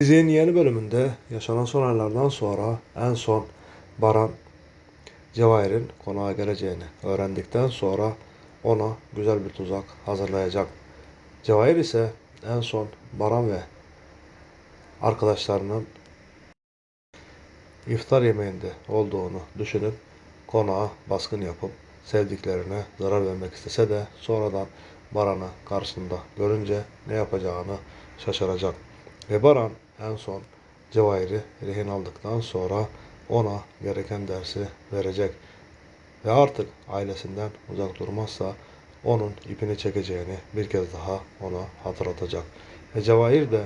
Dizinin yeni bölümünde yaşanan son olaylardan sonra en son Baran Cevahir'in konağa geleceğini öğrendikten sonra ona güzel bir tuzak hazırlayacak. Cevahir ise en son Baran ve arkadaşlarının iftar yemeğinde olduğunu düşünüp konağa baskın yapıp sevdiklerine zarar vermek istese de sonradan Baran'ı karşısında görünce ne yapacağını şaşıracak. Ve Baran en son Cevahir'i rehin aldıktan sonra ona gereken dersi verecek. Ve artık ailesinden uzak durmazsa onun ipini çekeceğini bir kez daha ona hatırlatacak. Ve Cevahir de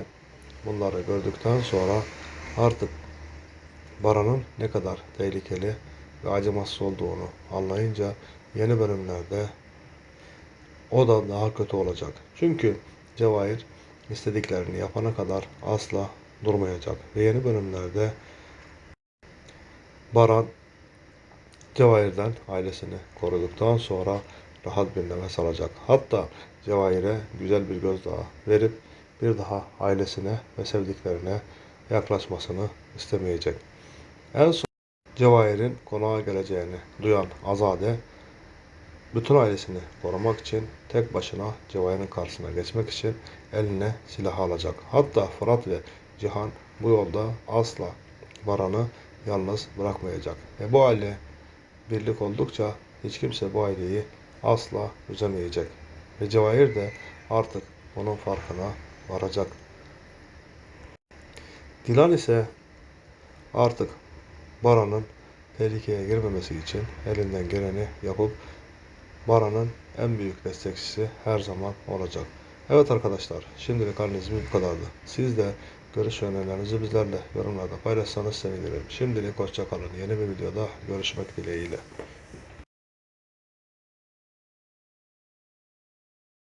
bunları gördükten sonra artık Baran'ın ne kadar tehlikeli ve acımasız olduğunu anlayınca yeni bölümlerde o da daha kötü olacak. Çünkü Cevahir istediklerini yapana kadar asla durmayacak. Ve yeni bölümlerde Baran Cevahir'den ailesini koruduktan sonra rahat bir nefes alacak. Hatta Cevahir'e güzel bir gözdağı verip bir daha ailesine ve sevdiklerine yaklaşmasını istemeyecek. En son Cevahir'in konağa geleceğini duyan Azade bütün ailesini korumak için tek başına Cevahir'in karşısına geçmek için eline silah alacak. Hatta Fırat ve Cihan bu yolda asla Baran'ı yalnız bırakmayacak. Ve bu aile birlik oldukça hiç kimse bu aileyi asla üzemeyecek. Ve Cevahir de artık bunun farkına varacak. Dilan ise artık Baran'ın tehlikeye girmemesi için elinden geleni yapıp Baran'ın en büyük destekçisi her zaman olacak. Evet arkadaşlar, şimdilik analizimiz bu kadardı. Siz de görüş ve önerilerinizi bizlerle yorumlarda paylaşsanız sevinirim. Şimdilik hoşça kalın. Yeni bir videoda görüşmek dileğiyle.